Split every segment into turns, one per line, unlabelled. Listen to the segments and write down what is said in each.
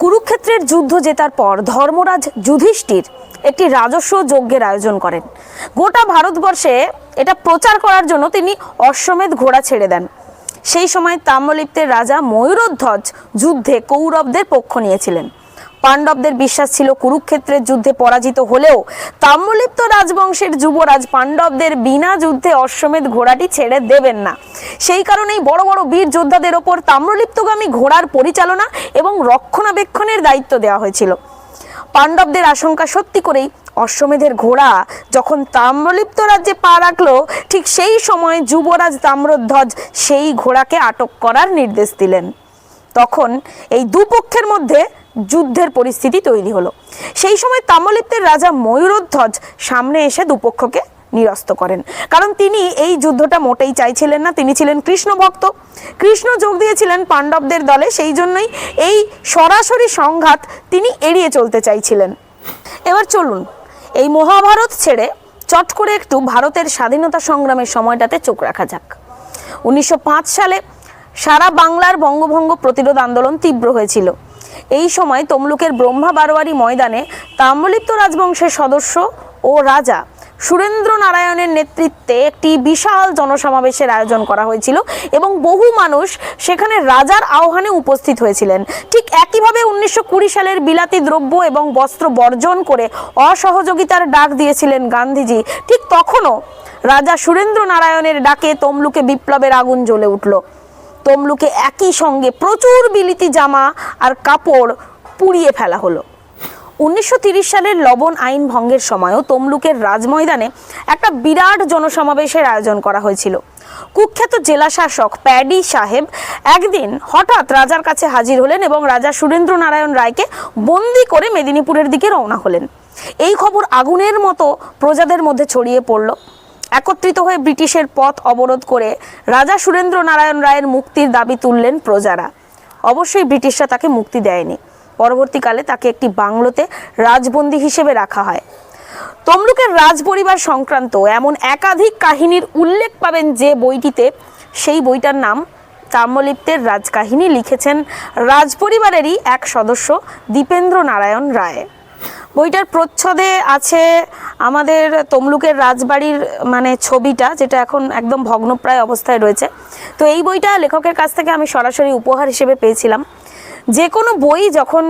কুরুক্ষেত্রের যুদ্ধ জেতার পর ধর্মরাজ যুধিষ্ঠির একটি রাজস্ব যজ্ঞের আয়োজন করেন। গোটা ভারতবর্ষে এটা প্রচার করার জন্য তিনি অশ্বমেধ ঘোড়া ছেড়ে দেন। সেই সময় তাম্রলিপ্তের রাজা ময়ূরধ্বজ যুদ্ধে কৌরবদের পক্ষ নিয়েছিলেন। পাণ্ডবদের বিশ্বাস ছিল কুরুক্ষেত্রের যুদ্ধে পরাজিত হলেও তাম্রলিপ্ত রাজবংশের যুবরাজ পাণ্ডবদের বিনা যুদ্ধে অশ্বমেধ ঘোড়াটি ছেড়ে দেবেন না। সেই কারণেই বড় বড় বীর যোদ্ধাদের ওপর তাম্রলিপ্তগামী ঘোড়ার পরিচালনা এবং রক্ষণাবেক্ষণের দায়িত্ব দেওয়া হয়েছিল। পাণ্ডবদের আশঙ্কা সত্যি করেই অশ্বমেধের ঘোড়া যখন তাম্রলিপ্ত রাজ্যে পা রাখল, ঠিক সেই সময় যুবরাজ তাম্রধ্বজ সেই ঘোড়াকে আটক করার নির্দেশ দিলেন। তখন এই দুপক্ষের মধ্যে যুদ্ধের পরিস্থিতি তৈরি হলো। সেই সময় তাম্রলিপ্তের রাজা ময়ূরধ্বজ সামনে এসে দুপক্ষকে নিরস্ত করেন। কারণ তিনি এই যুদ্ধটা মোটেই চাইছিলেন না, তিনি ছিলেন কৃষ্ণ ভক্ত। কৃষ্ণ যোগ দিয়েছিলেন পাণ্ডবদের দলে, সেই জন্যই এই সরাসরি সংঘাত তিনি এড়িয়ে চলতে চাইছিলেন। এবার চলুন, এই মহাভারত ছেড়ে চট করে একটু ভারতের স্বাধীনতা সংগ্রামের সময়টাতে চোখ রাখা যাক। উনিশশো পাঁচ সালে সারা বাংলার বঙ্গভঙ্গ প্রতিরোধ আন্দোলন তীব্র হয়েছিল। এই সময় তমলুকের ব্রহ্মা বারোয়ারি ময়দানে তাম্রলিপ্ত রাজবংশের সদস্য ও রাজা সুরেন্দ্র নারায়ণের নেতৃত্বে একটি বিশাল জনসমাবেশের আয়োজন করা হয়েছিল এবং বহু মানুষ সেখানে রাজার আহ্বানে উপস্থিত হয়েছিলেন। ঠিক একইভাবে উনিশশো কুড়ি সালের বিলাতি দ্রব্য এবং বস্ত্র বর্জন করে অসহযোগিতার ডাক দিয়েছিলেন গান্ধীজি। ঠিক তখনও রাজা সুরেন্দ্র নারায়ণের ডাকে তমলুকে বিপ্লবের আগুন জ্বলে উঠল। তমলুকে একই সঙ্গে প্রচুর বিলিতি জামা আর কাপড় পুড়িয়ে ফেলা হলো। উনিশশো সালের লবণ আইন ভঙ্গের সময়ও তমলুকের রাজময়দানে একটা বিরাট জনসমাবেশের আয়োজন করা হয়েছিল। কুখ্যাত জেলা শাসক প্যাডি সাহেব একদিন হঠাৎ রাজার কাছে হাজির হলেন এবং রাজা সুরেন্দ্র নারায়ণ রায়কে বন্দি করে মেদিনীপুরের দিকে রওনা হলেন। এই খবর আগুনের মতো প্রজাদের মধ্যে ছড়িয়ে পড়ল। একত্রিত হয়ে ব্রিটিশের পথ অবরোধ করে রাজা সুরেন্দ্র নারায়ণ রায়ের মুক্তির দাবি তুললেন প্রজারা। অবশ্যই ব্রিটিশরা তাকে মুক্তি দেয়নি। পরবর্তীকালে তাকে একটি বাংলোতে রাজবন্দী হিসেবে রাখা হয়। তমলুকের রাজপরিবার সংক্রান্ত এমন একাধিক কাহিনীর উল্লেখ পাবেন যে বইটিতে সেই বইটার নাম তাম্রলিপ্তের রাজকাহিনী লিখেছেন রাজপরিবারেরই এক সদস্য দীপেন্দ্র নারায়ণ রায়। বইটার প্রচ্ছদে আছে আমাদের তমলুকের রাজবাড়ির মানে ছবিটা, যেটা এখন একদম ভগ্নপ্রায় অবস্থায় রয়েছে। তো এই বইটা লেখকের কাছ থেকে আমি সরাসরি উপহার হিসেবে পেয়েছিলাম। যে কোনো বই যখন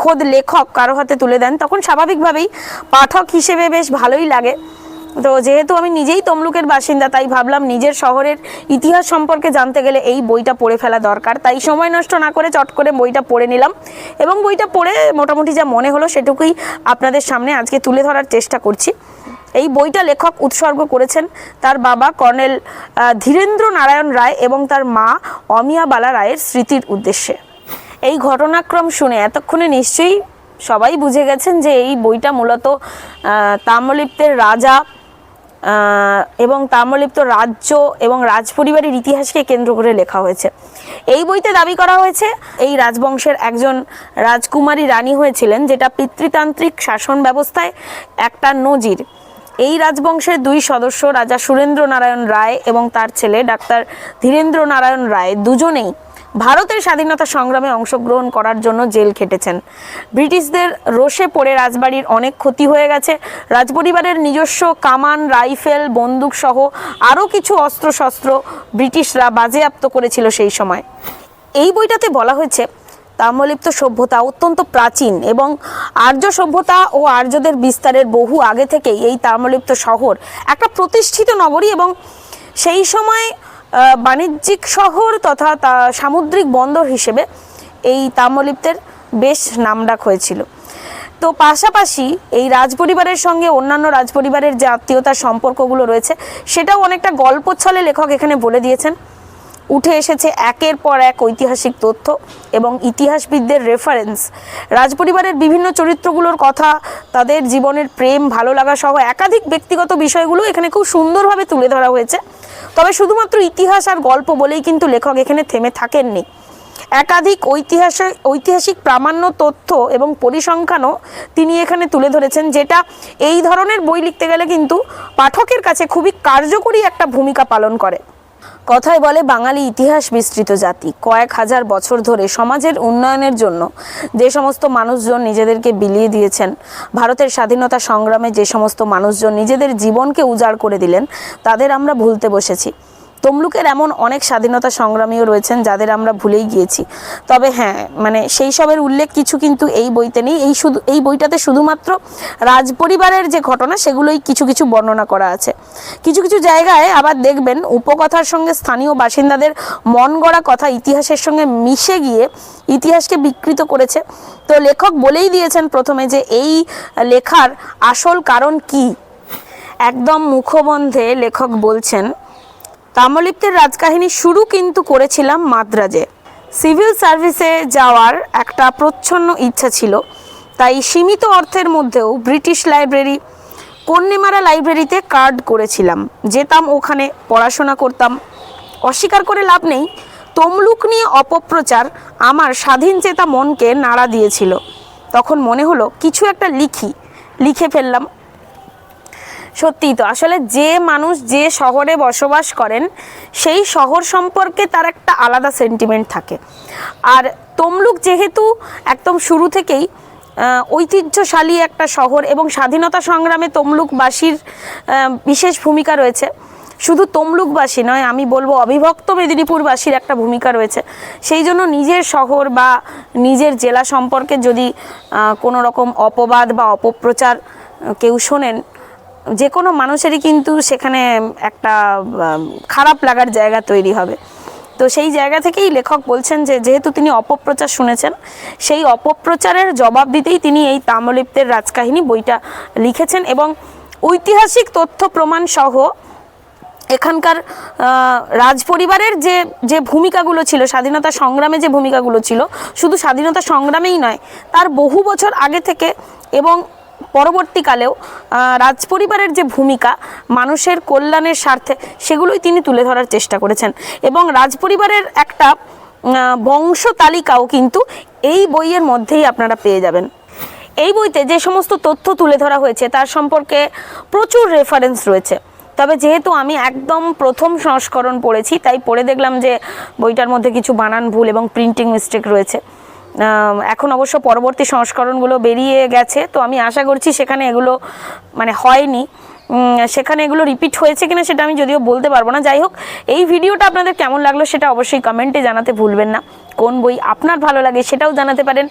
খোদ লেখক কারও হাতে তুলে দেন, তখন স্বাভাবিকভাবেই পাঠক হিসেবে বেশ ভালোই লাগে। তো যেহেতু আমি নিজেই তমলুকের বাসিন্দা তাই ভাবলাম নিজের শহরের ইতিহাস সম্পর্কে জানতে গেলে এই বইটা পড়ে ফেলা দরকার। তাই সময় নষ্ট না করে চট করে বইটা পড়ে নিলাম এবং বইটা পড়ে মোটামুটি যা মনে হলো সেটুকুই আপনাদের সামনে আজকে তুলে ধরার চেষ্টা করছি। এই বইটা লেখক উৎসর্গ করেছেন তার বাবা কর্নেল ধীরেন্দ্র নারায়ণ রায় এবং তার মা অমিয়াবালা রায়ের স্মৃতির উদ্দেশ্যে। এই ঘটনাক্রম শুনে এতক্ষণে নিশ্চয়ই সবাই বুঝে গেছেন যে এই বইটা মূলত আহ, তাম্রলিপ্তের রাজা এবং তাম্রলিপ্ত রাজ্য এবং রাজপরিবারের ইতিহাসকে কেন্দ্র করে লেখা হয়েছে। এই বইতে দাবি করা হয়েছে, এই রাজবংশের একজন রাজকুমারী রানী হয়েছিলেন, যেটা পিতৃতান্ত্রিক শাসন ব্যবস্থায় একটা নজির। এই রাজবংশের দুই সদস্য, রাজা সুরেন্দ্র নারায়ণ রায় এবং তার ছেলে ডাক্তার ধীরেন্দ্র নারায়ণ রায়, দুজনেই ভারতের স্বাধীনতা সংগ্রামে অংশগ্রহণ করার জন্য জেল খেটেছেন। ব্রিটিশদের রোষে পড়ে রাজবাড়ির অনেক ক্ষতি হয়ে গেছে। রাজপরিবারের নিজস্ব কামান, রাইফেল বন্দুক সহ আরও কিছু অস্ত্রশস্ত্র ব্রিটিশরা বাজেয়াপ্ত করেছিল সেই সময়। এই বইটাতে বলা হয়েছে, তাম্রলিপ্ত সভ্যতা অত্যন্ত প্রাচীন এবং আর্য সভ্যতা ও আর্যদের বিস্তারের বহু আগে থেকেই এই তাম্রলিপ্ত শহর একটা প্রতিষ্ঠিত নগরী এবং সেই সময় বাণিজ্যিক শহর তথা সামুদ্রিক বন্দর হিসেবে এই তাম্রলিপ্তের বেশ নামডাক হয়েছিল। তো পাশাপাশি এই রাজপরিবারের সঙ্গে অন্যান্য রাজপরিবারের যে আত্মীয়তার সম্পর্কগুলো রয়েছে, সেটাও অনেকটা গল্প ছলে লেখক এখানে বলে দিয়েছেন। উঠে এসেছে একের পর এক ঐতিহাসিক তথ্য এবং ইতিহাসবিদদের রেফারেন্স রাজপরিবারের বিভিন্ন চরিত্রগুলোর কথা, তাদের জীবনের প্রেম, ভালো লাগা সহ একাধিক ব্যক্তিগত বিষয়গুলো এখানে খুব সুন্দরভাবে তুলে ধরা হয়েছে। তবে শুধুমাত্র ইতিহাস আর গল্প বলেই কিন্তু লেখক এখানে থেমে থাকেননি। একাধিক ঐতিহাসিক ঐতিহাসিক প্রামাণ্য তথ্য এবং পরিসংখ্যানও তিনি এখানে তুলে ধরেছেন, যেটা এই ধরনের বই লিখতে গেলে কিন্তু পাঠকের কাছে খুবই কার্যকরী একটা ভূমিকা পালন করে। কথায় বলে, বাঙালি ইতিহাস বিস্তৃত জাতি। কয়েক হাজার বছর ধরে সমাজের উন্নয়নের জন্য যে সমস্ত মানুষজন নিজেদেরকে বিলিয়ে দিয়েছেন, ভারতের স্বাধীনতা সংগ্রামে যে সমস্ত মানুষজন নিজেদের জীবনকে উজাড় করে দিলেন, তাদের আমরা ভুলতে বসেছি। তমলুকের এমন অনেক স্বাধীনতা সংগ্রামীও রয়েছেন যাদের আমরা ভুলেই গিয়েছি। তবে হ্যাঁ মানে সেই সবের উল্লেখ কিছু কিন্তু এই বইতে নেই। এই শুধু, এই বইটাতে শুধুমাত্র রাজপরিবারের যে ঘটনা, সেগুলোই কিছু কিছু বর্ণনা করা আছে। কিছু কিছু জায়গায় আবার দেখবেন উপকথার সঙ্গে স্থানীয় বাসিন্দাদের মন গড়া কথা ইতিহাসের সঙ্গে মিশে গিয়ে ইতিহাসকে বিকৃত করেছে। তো লেখক বলেই দিয়েছেন প্রথমে যে এই লেখার আসল কারণ কি। একদম মুখবন্ধে লেখক বলছেন তাম্রলিপ্তের রাজকাহিনী শুরু কিন্তু করেছিলাম মাদ্রাজে। সিভিল সার্ভিসে যাওয়ার একটা প্রচ্ছন্ন ইচ্ছা ছিল। তাই সীমিত অর্থের মধ্যেও ব্রিটিশ লাইব্রেরি, কন্যেমারা লাইব্রেরিতে কার্ড করেছিলাম। যেতাম ওখানে, পড়াশোনা করতাম। অস্বীকার করে লাভ নেই, তমলুক নিয়ে অপপ্রচার আমার স্বাধীন চেতা মনকে নাড়া দিয়েছিল। তখন মনে হলো, কিছু একটা লিখি, লিখে ফেললাম। সত্যিই তো। আসলে যে মানুষ যে শহরে বসবাস করেন, সেই শহর সম্পর্কে তার একটা আলাদা সেন্টিমেন্ট থাকে। আর তমলুক যেহেতু একদম শুরু থেকেই ঐতিহ্যশালী একটা শহর এবং স্বাধীনতা সংগ্রামে তমলুকবাসীর বিশেষ ভূমিকা রয়েছে। শুধু তমলুকবাসী নয়, আমি বলব অবিভক্ত মেদিনীপুরবাসীর একটা ভূমিকা রয়েছে। সেই জন্য নিজের শহর বা নিজের জেলা সম্পর্কে যদি কোনো রকম অপবাদ বা অপপ্রচার কেউ শোনেন যে কোনো মানুষেরই কিন্তু সেখানে একটা খারাপ লাগার জায়গা তৈরি হবে। তো সেই জায়গা থেকেই লেখক বলছেন যে, যেহেতু তিনি অপপ্রচার শুনেছেন, সেই অপপ্রচারের জবাব দিতেই তিনি এই তাম্রলিপ্তের রাজকাহিনী বইটা লিখেছেন এবং ঐতিহাসিক তথ্য প্রমাণ সহ এখানকার রাজপরিবারের যে যে ভূমিকাগুলো ছিল, স্বাধীনতা সংগ্রামে যে ভূমিকাগুলো ছিল, শুধু স্বাধীনতা সংগ্রামেই নয়, তার বহু বছর আগে থেকে এবং পরবর্তীকালেও রাজপরিবারের যে ভূমিকা, মানুষের কল্যাণের স্বার্থে, সেগুলোই তিনি তুলে ধরার চেষ্টা করেছেন। এবং রাজপরিবারের একটা বংশ তালিকাও কিন্তু এই বইয়ের মধ্যেই আপনারা পেয়ে যাবেন। এই বইতে যে সমস্ত তথ্য তুলে ধরা হয়েছে, তার সম্পর্কে প্রচুর রেফারেন্স রয়েছে। তবে যেহেতু আমি একদম প্রথম সংস্করণ পড়েছি, তাই পড়ে দেখলাম যে বইটার মধ্যে কিছু বানান ভুল এবং প্রিন্টিং মিস্টেক রয়েছে। এখন অবশ্য পরবর্তী সংস্করণগুলো বেরিয়ে গেছে, তো আমি আশা করছি সেখানে এগুলো মানে হয়নি। সেখানে এগুলো রিপিট হয়েছে কিনা সেটা আমি যদিও বলতে পারব না। যাই হোক, এই ভিডিওটা আপনাদের কেমন লাগল সেটা অবশ্যই কমেন্টে জানাতে ভুলবেন না। কোন বই আপনার ভালো লাগে সেটাও জানাতে পারেন।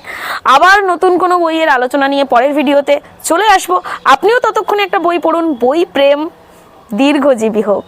আবার নতুন কোনো বইয়ের আলোচনা নিয়ে পরের ভিডিওতে চলে আসব। আপনিও ততক্ষণে একটা বই পড়ুন, বই প্রেম, দীর্ঘজীবী হোক।